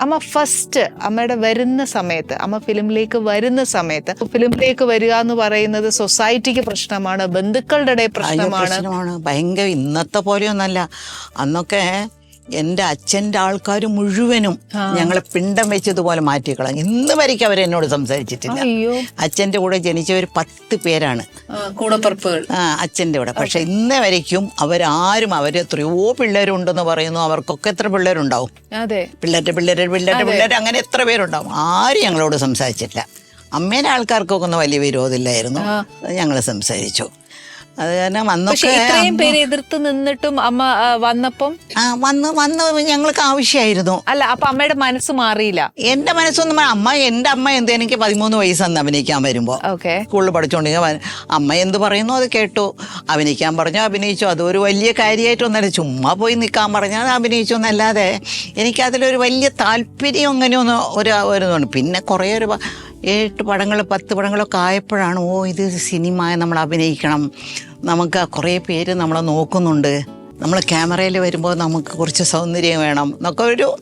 അമ്മ ഫസ്റ്റ് അമ്മയുടെ വരുന്ന സമയത്ത് അമ്മ ഫിലിമിലേക്ക് വരുന്ന സമയത്ത് ഫിലിമിലേക്ക് വരിക എന്ന് പറയുന്നത് സൊസൈറ്റിക്ക് പ്രശ്നമാണ് ബന്ധുക്കളുടെ ഇടയിൽ പ്രശ്നമാണ്. പ്രശ്നമാണ്. ഭയങ്കര ഇന്നത്തെ പോലെയൊന്നല്ല അന്നൊക്കെ എന്റെ അച്ഛന്റെ ആൾക്കാർ മുഴുവനും ഞങ്ങളെ പിണ്ടം വെച്ചതുപോലെ മാറ്റിക്കളഞ്ഞു ഇന്ന് വരയ്ക്ക് അവരെന്നോട് സംസാരിച്ചിട്ടില്ല. അച്ഛന്റെ കൂടെ ജനിച്ചവർ പത്ത് പേരാണ്. കൂടപ്പുറപ്പുകൾ. ആ അച്ഛന്റെ കൂടെ. പക്ഷെ ഇന്ന് വരയ്ക്കും അവരാരും അവർ എത്രയോ പിള്ളേരുണ്ടെന്ന് പറയുന്നു. അവർക്കൊക്കെ എത്ര പിള്ളേരുണ്ടാവും? പിള്ളേരുടെ പിള്ളേരുടെ പിള്ളേരുടെ പിള്ളേർ അങ്ങനെ എത്ര പേരുണ്ടാവും? ആരും ഞങ്ങളോട് സംസാരിച്ചിട്ടില്ല. അമ്മേന്റെ ആൾക്കാർക്കൊക്കെ ഒന്നും വലിയ വിരോധമില്ലായിരുന്നു. ഞങ്ങൾ സംസാരിച്ചു. അത് കാരണം പക്ഷെ അന്നൊക്കെ ഇത്രയും പേര് എതിർത്ത് നിന്നിട്ടും അമ്മ ആ, വന്നപ്പം? ആ വന്ന് വന്ന് ഞങ്ങൾക്ക് ആവശ്യമായിരുന്നു. അല്ല അപ്പൊ അമ്മയുടെ മനസ്സ് മാറിയില്ല. എന്റെ മനസ്സൊന്നും മാ- അമ്മ എന്റെ അമ്മ എന്ത് എനിക്ക് പതിമൂന്ന് വയസ്സന്ന് അഭിനയിക്കാൻ വരുമ്പോ. ഓക്കെ. സ്കൂളിൽ പഠിച്ചുകൊണ്ടിരിക്കുക അമ്മ എന്ത് പറയുന്നു അത് കേട്ടു. അഭിനയിക്കാൻ പറഞ്ഞു അഭിനയിച്ചു. അതൊരു വലിയ കാര്യമായിട്ടൊന്നല്ല. ചുമ്മാ പോയി നിൽക്കാൻ പറഞ്ഞാൽ അഭിനയിച്ചു എന്നല്ലാതെ എനിക്കതിലൊരു വലിയ താല്പര്യം അങ്ങനെയൊന്നും ഒരു വരുന്നുണ്ട്. പിന്നെ കുറേ ഒരു പ- ഏട്ട് പടങ്ങൾ പത്ത് പടങ്ങളൊക്കെ ആയപ്പോഴാണ് ഓ ഇത് സിനിമ നമ്മൾ അഭിനയിക്കണം. നമുക്ക് കുറേ പേര് നമ്മളെ നോക്കുന്നുണ്ട്. നമ്മൾ ക്യാമറയിൽ വരുമ്പോൾ നമുക്ക് കുറച്ച് സൗന്ദര്യം വേണം എന്നൊക്കെ ഒരു